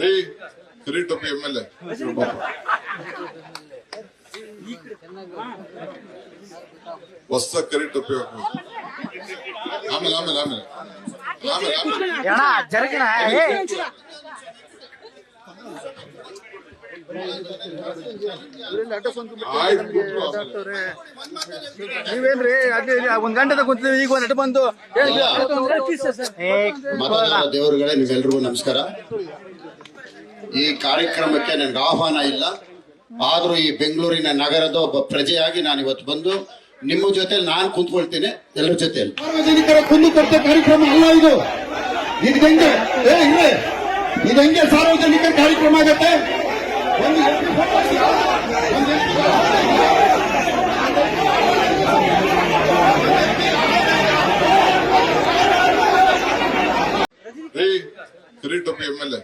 ರೀ ಕರಿ ಟೊಪ್ಪಿ ಎಂ ಎಲ್ ಎ ಹೊಸ ಕರಿ ಟೊಪ್ಪಿ ಆಮೇಲೆ ಆಮೇಲೆ ಆಮೇಲೆ ಜರಗಿನ. ನೀವೇನ್ರಿ ಅಲ್ಲಿ ಒಂದ್ ಗಂಟೆ ಕುಂತಿದ್ವಿ ಈಗ ಒಂದ್ ನೆಟ್ ಬಂದು ದೇವರುಗಳೇ ನಿಮ್ಗೆಲ್ರಿಗೂ ನಮಸ್ಕಾರ ಈ ಕಾರ್ಯಕ್ರಮಕ್ಕೆ ನನಗೆ ಆಹ್ವಾನ ಇಲ್ಲ. ಆದರೂ ಈ ಬೆಂಗಳೂರಿನ ನಗರದ ಒಬ್ಬ ಪ್ರಜೆಯಾಗಿ ನಾನು ಇವತ್ತು ಬಂದು ನಿಮ್ಮ ಜೊತೆ ನಾನು ಕುಂತ್ಕೊಳ್ತೀನಿ, ಎಲ್ಲರ ಜೊತೆ ಸಾರ್ವಜನಿಕರ ಕುಂದುಕೊರತೆ ಕಾರ್ಯಕ್ರಮ ಅಲ್ಲ ಇದು. ಇದು ಹೆಂಗೆ? ಏ ಇದು ಹೆಂಗೆ ಸಾರ್ವಜನಿಕರ ಕಾರ್ಯಕ್ರಮ ಆಗತ್ತೆ ಒಂದು ಎಂಟ್ರಿ photo ಇದೆಯಾ? ಒಂದು ಎಂಟ್ರಿ ರೀ ಕರಿ ಟೊಪ್ಪಿ ಎಂ ಎಲ್ ಎ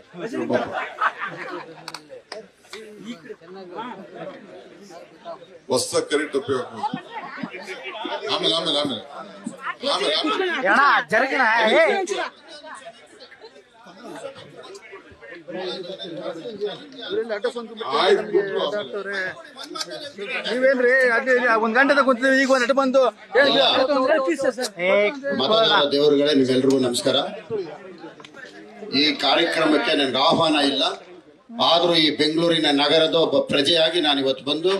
ಹೊಸ ಕರೆಕ್ಟ್ ಉಪಯೋಗ. ಆಮೇಲೆ ಆಮೇಲೆ ಆಮೇಲೆ. ನೀವೇನ್ರಿ ಅಲ್ಲಿ ಒಂದ್ ಗಂಟೆ ಕುಂತಿದ್ವಿ ಈಗ ಒಂದ್ ಬಂತು ಬಂದು ದೇವರುಗಳೇ ನಿಮ್ಗೆಲ್ರಿಗೂ ನಮಸ್ಕಾರ. ಈ ಕಾರ್ಯಕ್ರಮಕ್ಕೆ ನನಗೆ ಆಹ್ವಾನ ಇಲ್ಲ. ಆದರೂ ಈ ಬೆಂಗಳೂರಿನ ನಗರದ ಒಬ್ಬ ಪ್ರಜೆಯಾಗಿ ನಾನು ಇವತ್ತು ಬಂದು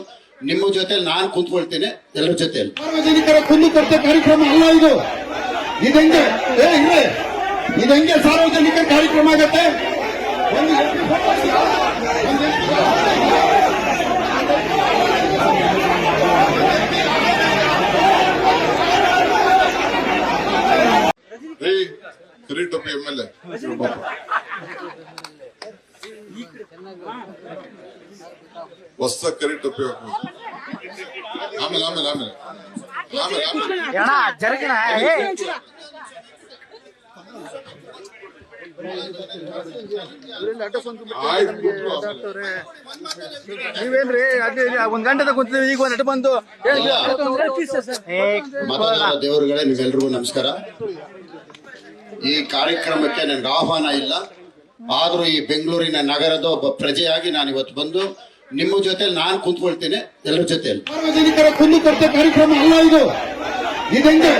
ನಿಮ್ಮ ಜೊತೆ ನಾನು ಕುಂತ್ಕೊಳ್ತೇನೆ, ಎಲ್ಲರ ಜೊತೆಯಲ್ಲಿ ಸಾರ್ವಜನಿಕರ ಕುಂದುಕೊರತೆ ಕಾರ್ಯಕ್ರಮ ಅಲ್ಲ ಇದು. ಇದಂಗೆ? ಇದಂಗೆ ಏ ಇಲ್ಲೇ ಇದು ಹೆಂಗೆ ಸಾರ್ವಜನಿಕರ ಕಾರ್ಯಕ್ರಮ ಆಗತ್ತೆ? ಕರಿ ಟೊಪ್ಪಿ ಎಂ ಎಲ್ ಎ. ಹೊಸ ಕರಿ ಟೊಪ್ಪಿ ಆಮೇಲೆ ಆಮೇಲೆ ಆಮೇಲೆ. ನೀವೇನ್ರಿ ಅಲ್ಲಿ ಒಂದ್ ಗಂಟೆ ಕುಂತಿದ್ವಿ ಈಗ ಒಂದ್ ಬಂತು ಬಂದು ದೇವರುಗಳೇ ನೀವೆಲ್ರಿಗೂ ನಮಸ್ಕಾರ. ಈ ಕಾರ್ಯಕ್ರಮಕ್ಕೆ ನನಗೆ ಆಹ್ವಾನ ಇಲ್ಲ. ಆದ್ರೂ ಈ ಬೆಂಗಳೂರಿನ ನಗರದ ಒಬ್ಬ ಪ್ರಜೆಯಾಗಿ ನಾನು ಇವತ್ತು ಬಂದು ನಿಮ್ಮ ಜೊತೆ ನಾನು ಕುಂತ್ಕೊಳ್ತೇನೆ ಎಲ್ಲರ ಜೊತೆಯಲ್ಲಿ. ಸಾರ್ವಜನಿಕರ ಕುಂದುಕೊರತೆ ಕಾರ್ಯಕ್ರಮ ಅಲ್ಲ ಇದು. ಇದಂಗೆ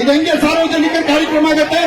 ಇದಂಗೆ ಸಾರ್ವಜನಿಕ ಕಾರ್ಯಕ್ರಮ ಆಗತ್ತೆ.